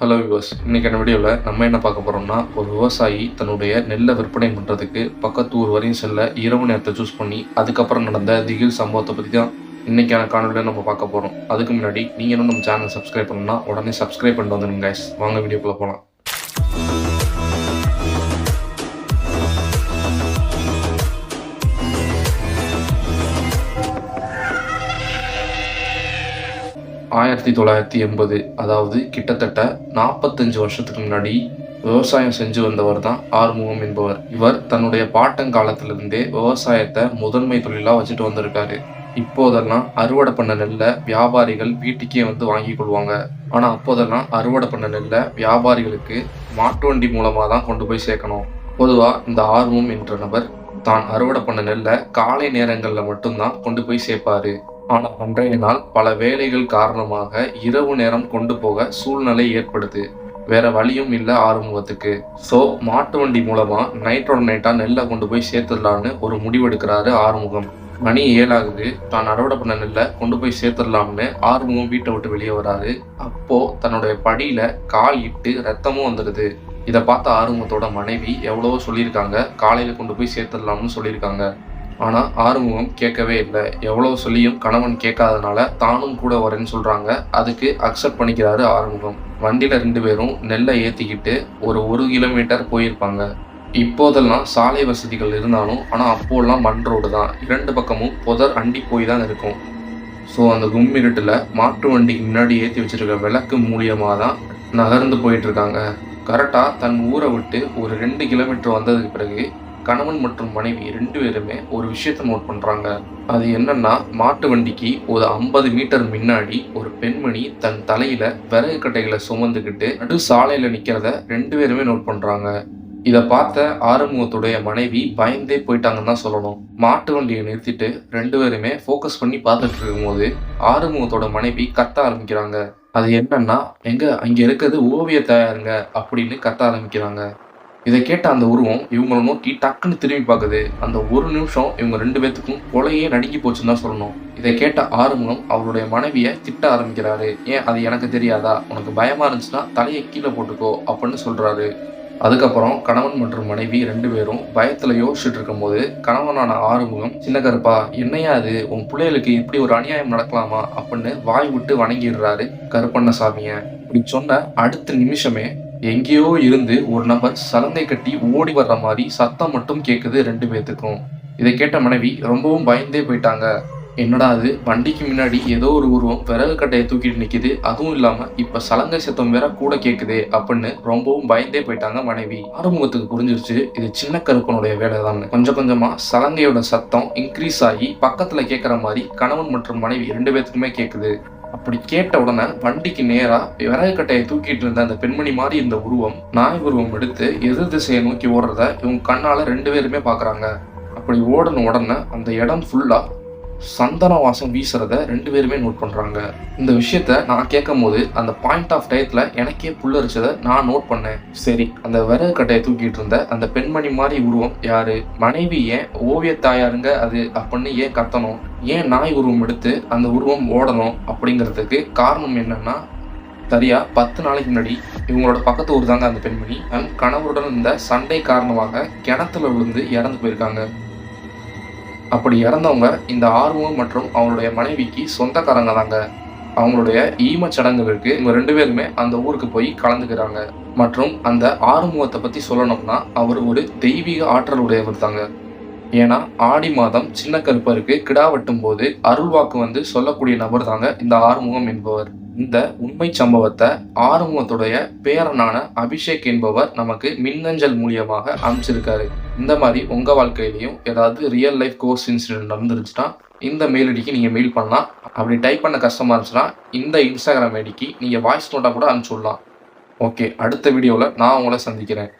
Hello viewers இன்றைக்கான வீடியோவில் நம்ம என்ன பார்க்க போகிறோம்னா ஒரு விவசாயி தன்னுடைய நெல்லை விற்பனை பண்ணுறதுக்கு பக்கத்து ஊர் வரையும் செல்ல இரவு நேரத்தை சூஸ் பண்ணி அதுக்கப்புறம் நடந்த திகில் சம்பவத்தை பற்றி தான் இன்றைக்கான காணொலியில் நம்ம பார்க்க போகிறோம் அதுக்கு முன்னாடி நீங்கள் இன்னும் நம்ம சேனல் சப்ஸ்கிரைப் பண்ணணும்னா உடனே சப்ஸ்கிரைப் பண்ணிட்டு வந்துடுங்க வாங்க வீடியோக்குள்ளே போகலாம் ஆயிரத்தி தொள்ளாயிரத்தி எண்பது அதாவது கிட்டத்தட்ட நாற்பத்தஞ்சு வருஷத்துக்கு முன்னாடி விவசாயம் செஞ்சு வந்தவர் தான் ஆறுமுகம் என்பவர். இவர் தன்னுடைய பாட்டங்காலத்திலிருந்தே விவசாயத்தை முதன்மை தொழிலாக வச்சுட்டு வந்திருக்காரு. இப்போதெல்லாம் அறுவடை பண்ண நெல்லை வியாபாரிகள் வீட்டுக்கே வந்து வாங்கி கொள்வாங்க. ஆனால் அப்போதெல்லாம் அறுவடை பண்ண நெல்லை வியாபாரிகளுக்கு மாட்டு வண்டி மூலமாக தான் கொண்டு போய் சேர்க்கணும். பொதுவாக இந்த ஆர்வம் என்ற நபர் தான் அறுவடை பண்ண நெல்லை காலை நேரங்களில் மட்டும்தான் கொண்டு போய் சேர்ப்பாரு. ஆனால் அன்றைய நாள் பல வேலைகள் காரணமாக இரவு நேரம் கொண்டு போக சூழ்நிலை ஏற்படுது. வேற வழியும் இல்லை ஆறுமுகத்துக்கு. ஸோ மாட்டு வண்டி மூலமா நைட்டோட நைட்டா நெல்லை கொண்டு போய் சேர்த்துடலான்னு ஒரு முடிவெடுக்கிறாரு ஆறுமுகம். மணி ஏழாகுது. தான் அறுவடை பண்ண நெல்லை கொண்டு போய் சேர்த்துடலாம்னு ஆறுமுகம் வீட்டை விட்டு வெளியே வராரு. அப்போ தன்னுடைய படியில கால் இட்டு ரத்தமும் வந்துடுது. இதை பார்த்த ஆறுமுகத்தோட மனைவி எவ்வளவோ சொல்லியிருக்காங்க. காலையில கொண்டு போய் சேர்த்துடலாம்னு சொல்லியிருக்காங்க. ஆனால் ஆறுமுகம் கேட்கவே இல்லை. எவ்வளோ சொல்லியும் கணவன் கேட்காதனால தானும் கூட வரேன்னு சொல்கிறாங்க அதுக்கு அக்செப்ட் பண்ணிக்கிறாரு ஆறுமுகம். வண்டியில் ரெண்டு பேரும் நெல்லை ஏற்றிக்கிட்டு ஒரு ஒரு கிலோமீட்டர் போயிருப்பாங்க. இப்போதெல்லாம் சாலை வசதிகள் இருந்தாலும் ஆனால் அப்போல்லாம் மண் ரோடு தான். இரண்டு பக்கமும் புதர் அண்டி போய் தான் இருக்கும். ஸோ அந்த கும்மிருட்டில் மாட்டு வண்டிக்கு முன்னாடி ஏற்றி வச்சுருக்க விளக்கு மூலியமாக தான் நகர்ந்து போயிட்டுருக்காங்க கரெக்டாக தன் ஊரை விட்டு ஒரு ரெண்டு கிலோமீட்டர் வந்ததுக்கு பிறகு கணவன் மற்றும் மனைவி ரெண்டு பேருமே ஒரு விஷயத்தை நோட் பண்ணுறாங்க அது என்னன்னா மாட்டு வண்டிக்கு ஒரு ஐம்பது மீட்டர் முன்னாடி ஒரு பெண்மணி தன் தலையில விறகு கட்டைகளை சுமந்துக்கிட்டு நடு சாலையில நிக்கிறத ரெண்டு பேருமே நோட் பண்றாங்க. இதை பார்த்த ஆறுமுகத்துடைய மனைவி பயந்தே போயிட்டாங்கன்னு தான் சொல்லணும். மாட்டு வண்டியை நிறுத்திட்டு ரெண்டு பேருமே ஃபோக்கஸ் பண்ணி பார்த்துட்டு இருக்கும்போது ஆறுமுகத்தோட மனைவி கத்த ஆரம்பிக்கிறாங்க. அது என்னன்னா எங்க அங்க இருக்கிறது ஓவிய தயாருங்க அப்படின்னு கத்த ஆரம்பிக்கிறாங்க. இதை கேட்ட அந்த உருவம் இவங்கள நோக்கி டக்குன்னு திரும்பி பார்க்குது. அந்த ஒரு நிமிஷம் இவங்க ரெண்டு பேத்துக்கும் கொலையே நடுங்கி போச்சுன்னு தான் சொல்லணும். இதை கேட்ட ஆறுமுகம் அவருடைய மனைவியை திட்ட ஆரம்பிக்கிறாரு. ஏன் அது எனக்கு தெரியாதா? உனக்கு பயமா இருந்துச்சுன்னா தலையை கீழே போட்டுக்கோ அப்படின்னு சொல்றாரு. அதுக்கப்புறம் கணவன் மற்றும் மனைவி ரெண்டு பேரும் பயத்துல யோசிச்சுட்டு இருக்கும்போது கணவனான ஆறுமுகம் சின்ன கருப்பா என்னையா அது உன் பிள்ளைகளுக்கு இப்படி ஒரு அநியாயம் நடக்கலாமா? அப்படின்னு வாய் விட்டு வணங்கிடுறாரு கருப்பண்ண சாமியை இப்படி சொன்ன அடுத்த நிமிஷமே எங்கேயோ இருந்து ஒரு நபர் சலங்கை கட்டி ஓடி வர்ற மாதிரி சத்தம் மட்டும் கேட்குது ரெண்டு பேர்த்துக்கும் இதை கேட்ட மனைவி ரொம்பவும் பயந்தே போயிட்டாங்க. என்னடா அது? வண்டிக்கு முன்னாடி ஏதோ ஒரு உருவம் விறகு கட்டையை தூக்கிட்டு நிற்கிது அதுவும் இல்லாமல் இப்போ சலங்கை சத்தம் வேற கூட கேட்குது அப்படின்னு ரொம்பவும் பயந்தே போயிட்டாங்க மனைவி. ஆறுமுகத்துக்கு புரிஞ்சிருச்சு இது சின்ன கருப்பனுடைய வேலை தான் கொஞ்சம் கொஞ்சமாக சலங்கையோட சத்தம் இன்க்ரீஸ் ஆகி பக்கத்தில் கேட்குற மாதிரி கணவன் மற்றும் மனைவி ரெண்டு பேர்த்துக்குமே கேட்குது அப்படி கேட்ட உடனே வண்டிக்கு நேராக விறகு கட்டையை தூக்கிட்டு இருந்த அந்த பெண்மணி மாதிரி இந்த உருவம் நாய் உருவம் எடுத்து எதிர் திசையை நோக்கி ஓடுறத இவங்க கண்ணால் ரெண்டு பேருமே பார்க்குறாங்க. அப்படி ஓடின உடனே அந்த இடம் ஃபுல்லாக சந்தன வாசம் வீசுறத ரெண்டு பேருமே நோட் பண்ணுறாங்க இந்த விஷயத்த நான் கேட்கும் போது அந்த பாயிண்ட் ஆஃப் டயத்தில் எனக்கே புல்லரிச்சதை நான் நோட் பண்ணேன். சரி அந்த விறகு கட்டையை தூக்கிட்டு இருந்த அந்த பெண்மணி மாதிரி உருவம் யாரு? மனைவி ஏன் ஓவிய தாயாருங்க அது அப்படின்னு ஏன் கத்தணும்? ஏன் நாய் உருவம் எடுத்து அந்த உருவம் ஓடணும் அப்படிங்கிறதுக்கு காரணம் என்னன்னா சரியா பத்து நாளைக்கு முன்னாடி இவங்களோட பக்கத்து ஊர் தாங்க அந்த பெண்மணி. தன் கணவருடன் இருந்த சண்டை காரணமாக கிணத்துல விழுந்து இறந்து போயிருக்காங்க. அப்படி இறந்தவங்க இந்த ஆர்வம் மற்றும் அவங்களுடைய மனைவிக்கு சொந்தக்காரங்க தாங்க. அவங்களுடைய ஈமச் சடங்குகளுக்கு இவங்க ரெண்டு பேருமே அந்த ஊருக்கு போய் கலந்துக்கிறாங்க. மற்றும் அந்த ஆறுமுகத்தை பத்தி சொல்லணும்னா அவர் ஒரு தெய்வீக ஆற்றல் உடையவர் தாங்க. ஏன்னா ஆடி மாதம் சின்ன கருப்பருக்கு கிடா வெட்டும் போது அருள்வாக்கு வந்து சொல்லக்கூடிய நபர் தாங்க இந்த ஆறுமுகம் என்பவர். இந்த உண்மை சம்பவத்தை ஆறுமுகத்துடைய பேரனான அபிஷேக் என்பவர் நமக்கு மின்னஞ்சல் மூலியமாக அனுப்பிச்சிருக்காரு. இந்த மாதிரி உங்க வாழ்க்கையிலையும் ஏதாவது ரியல் லைஃப் கோர்ஸ் இன்சிடென்ட் நடந்துருச்சுன்னா இந்த மெயில் ஐடிக்கு நீங்க மெயில் பண்ணலாம். அப்படி டைப் பண்ண கஷ்டமா இருந்துச்சுன்னா இந்த இன்ஸ்டாகிராம் ஐடிக்கு நீங்க வாய்ஸ் நோட்டா கூட அனுப்பிச்சுடலாம் ஓகே அடுத்த வீடியோவில் நான் உங்களை சந்திக்கிறேன்.